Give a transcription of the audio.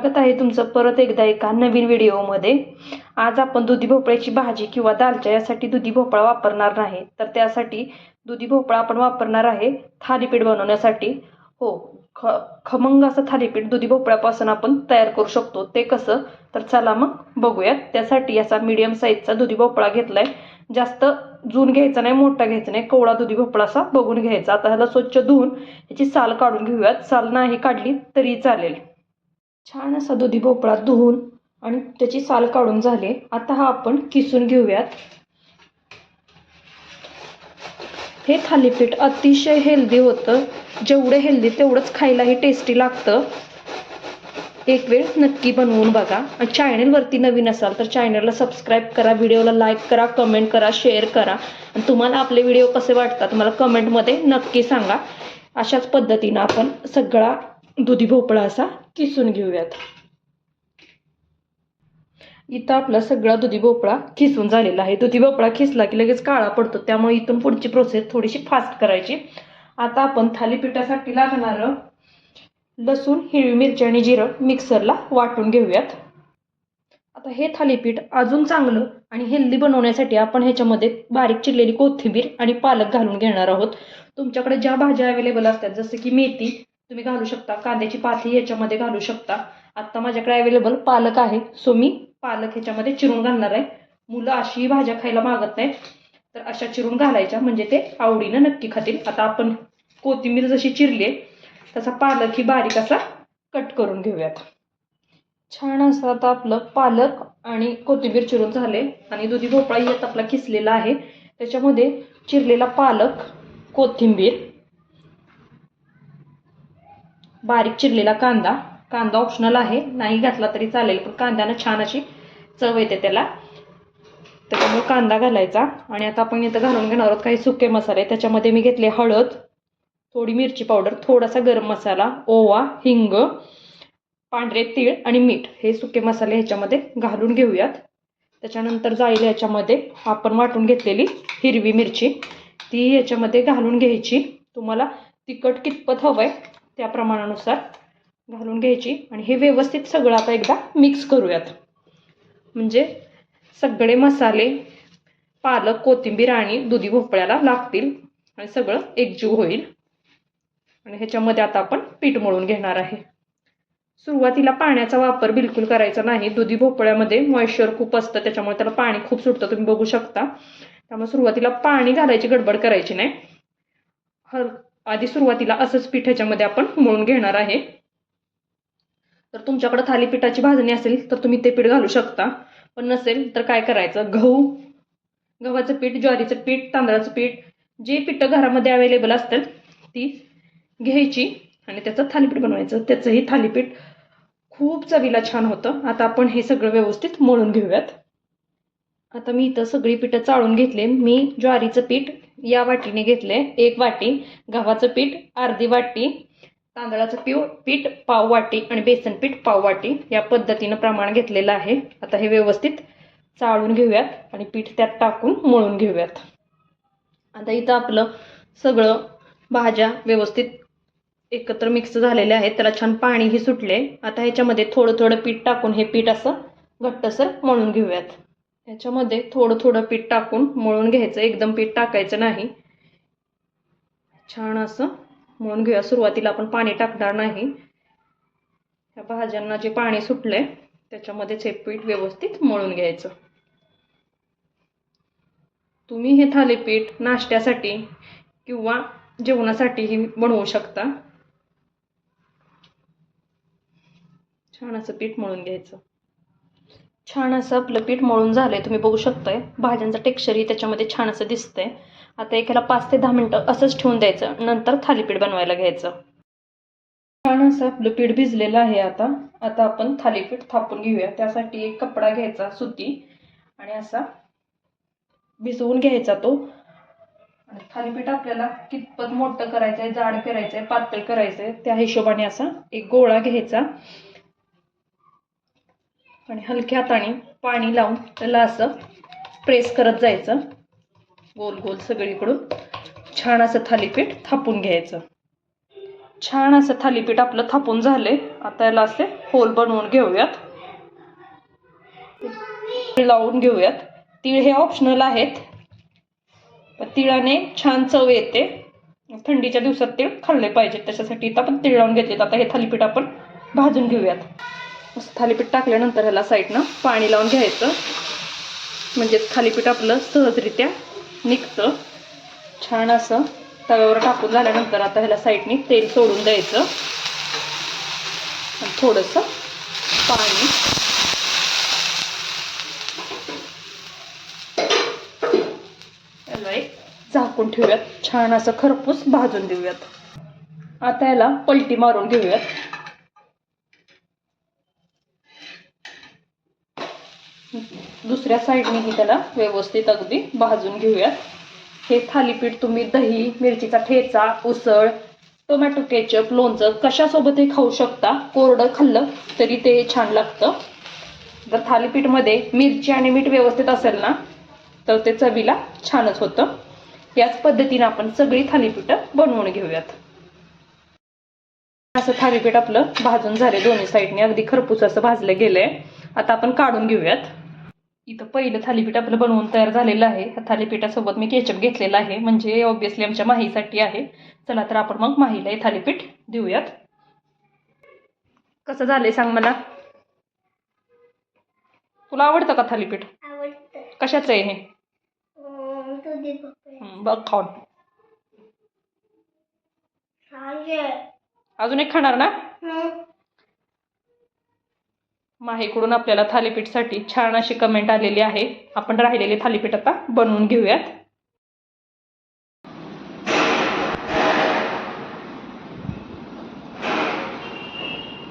स्वागत आहे तुमचं परत एकदा एका नवीन व्हिडिओमध्ये. आज आपण दुधी भोपळ्याची भाजी किंवा दालच्या यासाठी दुधी भोपळा वापरणार नाही तर त्यासाठी दुधी भोपळा आपण वापरणार आहे थालीपीठ बनवण्यासाठी. हो ख खमंग असं थालीपीठ दुधी भोपळ्यापासून आपण तयार करू शकतो. ते कसं? तर चला मग बघूयात. त्यासाठी असा मीडियम साईजचा दुधी भोपळा घेतलाय. जास्त जून घ्यायचा नाही मोठा घ्यायचा नाही. कोवळा दुधी भोपळा असा बघून घ्यायचा. आता ह्याला स्वच्छ धुवून याची साल काढून घेऊयात. साल नाही काढली तरी चालेल. छान असा दुधी भोपळा धुवून आणि त्याची साल काढून झाले. आता हा आपण किसून घेऊयात. हे थालीपीठ अतिशय हेल्दी होतं. जेवढं हेल्दी तेवढंच खायलाही टेस्टी लागतं. एक वेळ नक्की बनवून बघा. आणि चॅनलवरती नवीन असाल तर चॅनलला सबस्क्राईब करा व्हिडिओला लाईक करा कमेंट करा शेअर करा. आणि तुम्हाला आपले व्हिडिओ कसे वाटतात मला कमेंटमध्ये नक्की सांगा. अशाच पद्धतीनं आपण सगळा दुधी भोपळा असा किसून घेऊयात. इथं आपला सगळा दुधी भोपळा किसून झालेला आहे. दुधी भोपळा खिसला की लगेच काळा पडतो. त्यामुळे इथून पुढची प्रोसेस थोडीशी फास्ट करायची. आता आपण थालीपीठासाठी लागणारं लसूण हिरवी मिरची आणि जिरं मिक्सरला वाटून घेऊयात. आता हे थालीपीठ अजून चांगलं आणि हेल्दी बनवण्यासाठी आपण ह्याच्यामध्ये बारीक चिरलेली कोथिंबीर आणि पालक घालून घेणार आहोत. तुमच्याकडे ज्या भाज्या अवेलेबल असतात जसं की मेथी तुम्ही घालू शकता. कांद्याची पाथी याच्यामध्ये घालू शकता. आत्ता माझ्याकडे अवेलेबल पालक आहे. सो मी पालक ह्याच्यामध्ये चिरून घालणार आहे. मुलं अशी भाज्या खायला मागत नाही तर अशा चिरून घालायच्या. म्हणजे ते आवडीनं नक्की खातील. आता आपण कोथिंबीर जशी चिरली आहे तसा पालक ही बारीक असा कट करून घेऊयात. छान असं आता आपलं पालक आणि कोथिंबीर चिरून झाले. आणि दुधी भोपळा यात आपला किसलेला आहे. त्याच्यामध्ये चिरलेला पालक कोथिंबीर बारीक चिरलेला कांदा. कांदा ऑप्शनल आहे. नाही घातला तरी चालेल पण कांद्यानं छान अशी चव येते त्याला. त्याच्यामुळे कांदा घालायचा. आणि आता आपण इथं घालून घेणार आहोत काही सुके मसाले. त्याच्यामध्ये मी घेतले हळद थोडी मिरची पावडर थोडासा गरम मसाला ओवा हिंग पांढरे तीळ आणि मीठ. हे सुके मसाले ह्याच्यामध्ये घालून घेऊयात. त्याच्यानंतर जाईल याच्यामध्ये आपण वाटून घेतलेली हिरवी मिरची. ती याच्यामध्ये घालून घ्यायची. तुम्हाला तिखट कितपत हवं आहे त्या प्रमाणानुसार घालून घ्यायची आणि हे व्यवस्थित सगळं आता एकदा मिक्स करूयात. म्हणजे सगळे मसाले पालक कोथिंबीर आणि दुधी भोपळ्याला लागतील आणि सगळं एकजीव होईल. आणि ह्याच्यामध्ये आता आपण पीठ मळून घेणार आहे. सुरुवातीला पाण्याचा वापर बिलकुल करायचा नाही. दुधी भोपळ्यामध्ये मॉइश्चर खूप असतं त्याच्यामुळे त्याला पाणी खूप सुटतं. तुम्ही बघू शकता. त्यामुळे सुरुवातीला पाणी घालायची गडबड करायची नाही. हल आधी सुरुवातीला असंच पीठ ह्याच्यामध्ये आपण मळून घेणार आहे. तर तुमच्याकडे थालीपीठाची भाजणी असेल तर तुम्ही ते पीठ घालू शकता. पण नसेल तर काय करायचं? गहू गव्हाचं पीठ ज्वारीचं पीठ तांदळाचं पीठ जे पिठं घरामध्ये अवेलेबल असतात ती घ्यायची आणि त्याचं थालीपीठ बनवायचं. त्याचंही थालीपीठ खूप चवीला छान होतं. आता आपण हे सगळं व्यवस्थित मळून घेऊयात. आता मी इथं सगळी पिठं चाळून घेतले. मी ज्वारीचं पीठ या वाटीने घेतले. एक वाटी गव्हाचं पीठ अर्धी वाटी तांदळाचं पिव पीठ पाव वाटी आणि बेसन पीठ पाव वाटी या पद्धतीनं प्रमाण घेतलेलं आहे. आता हे व्यवस्थित चाळून घेऊयात आणि पीठ त्यात टाकून मळून घेऊयात. आता इथं आपलं सगळं भाज्या व्यवस्थित एकत्र मिक्स झालेले आहेत. त्याला छान पाणीही सुटले. आता ह्याच्यामध्ये थोडं थोडं पीठ टाकून हे पीठ असं घट्टसर मळून घेऊयात. याच्यामध्ये थोडं थोडं पीठ टाकून मळून घ्यायचं. एकदम पीठ टाकायचं नाही. छान असं मळून घेऊया. सुरुवातीला आपण पाणी टाकणार नाही. ह्या भाज्यांना जे पाणी सुटलंय त्याच्यामध्येच हे पीठ व्यवस्थित मळून घ्यायचं. तुम्ही हे थालीपीठ नाश्त्यासाठी किंवा जेवणासाठीही बनवू शकता. छान असं पीठ मळून घ्यायचं. छान असं आपलं पीठ मळून आहे तुम्ही बघू शकताय. भाज्यांचं टेक्स्चरही त्याच्यामध्ये छान असं दिसतंय. आता एकाला पाच ते दहा मिनटं असंच ठेवून द्यायचं नंतर थालीपीठ बनवायला घ्यायचं. छान असं आपलं पीठ भिजलेलं आहे आता. आता आपण थालीपीठ थापून घेऊया. त्यासाठी एक कपडा घ्यायचा सुती. आणि असा भिजवून घ्यायचा तो. आणि थालीपीठ आपल्याला कितपत मोठं करायचं आहे जाड करायचं आहे पातळ करायचं आहे त्या हिशोबाने असा एक गोळा घ्यायचा. आणि हलक्या हाताने पाणी लावून त्याला असं प्रेस करत जायचं. गोल गोल सगळीकडून छान असं थालीपीठ थापून घ्यायचं. छान असं थालीपीठ आपलं थापून झाले आता याला असे होल बनवून घेऊयात. तीळ लावून घेऊयात. तीळ हे ऑप्शनल आहेत. तिळाने छान चव येते. थंडीच्या दिवसात तीळ खाल्ले पाहिजेत. त्याच्यासाठी आपण तीळ लावून घेतलेत. आता हे थालीपीठ आपण भाजून घेऊयात. असं थालीपीठ टाकल्यानंतर ह्याला साईडनं पाणी लावून घ्यायचं. म्हणजेच थालीपीठ आपलं सहजरित्या निघतं. छान असं तव्यावर टाकून झाल्यानंतर आता ह्याला साईडनी तेल सोडून द्यायचं. आणि थोडंसं पाणी. याला एक झाकून ठेवूयात. छान असं खरपूस भाजून देऊयात. आता याला पलटी मारून घेऊयात. दुसऱ्या साईडनेही त्याला व्यवस्थित अगदी भाजून घेऊयात. हे थालीपीठ तुम्ही दही मिरचीचा ठेचा उसळ टोमॅटो केचप लोणचं कशासोबतही खाऊ शकता? कोरडं खाल्लं तरी ते छान लागतं. जर थालीपीठमध्ये मिरची आणि मीठ व्यवस्थित असेल ना तर ते चवीला छानच होतं. याच पद्धतीने आपण सगळी थालीपीठं बनवून घेऊयात. असं थालीपीठ आपलं भाजून झाले दोन्ही साईडने. अगदी खरपूस असं भाजलं गेलंय. आता आपण काढून घेऊयात. इथं पहिलं थालीपीठ आपलं बनवून तयार झालेलं आहे. ह्या थालीपीठासोबत मी केचप घेतलेला आहे. म्हणजे ऑब्विसली आमच्या माहीसाठी आहे. चला तर आपण मग माहीला हे थालीपीठ देऊयात. कसं झालंय सांग मला? तुला आवडतं का थालीपीठ? कशाचं आहे हे? बघ खाऊन. अजून एक खाणार ना? हं. माहीकडून आपल्याला थालीपीठसाठी छान अशी कमेंट आलेली आहे. आपण राहिलेली थालीपीठ आता बनवून घेऊयात.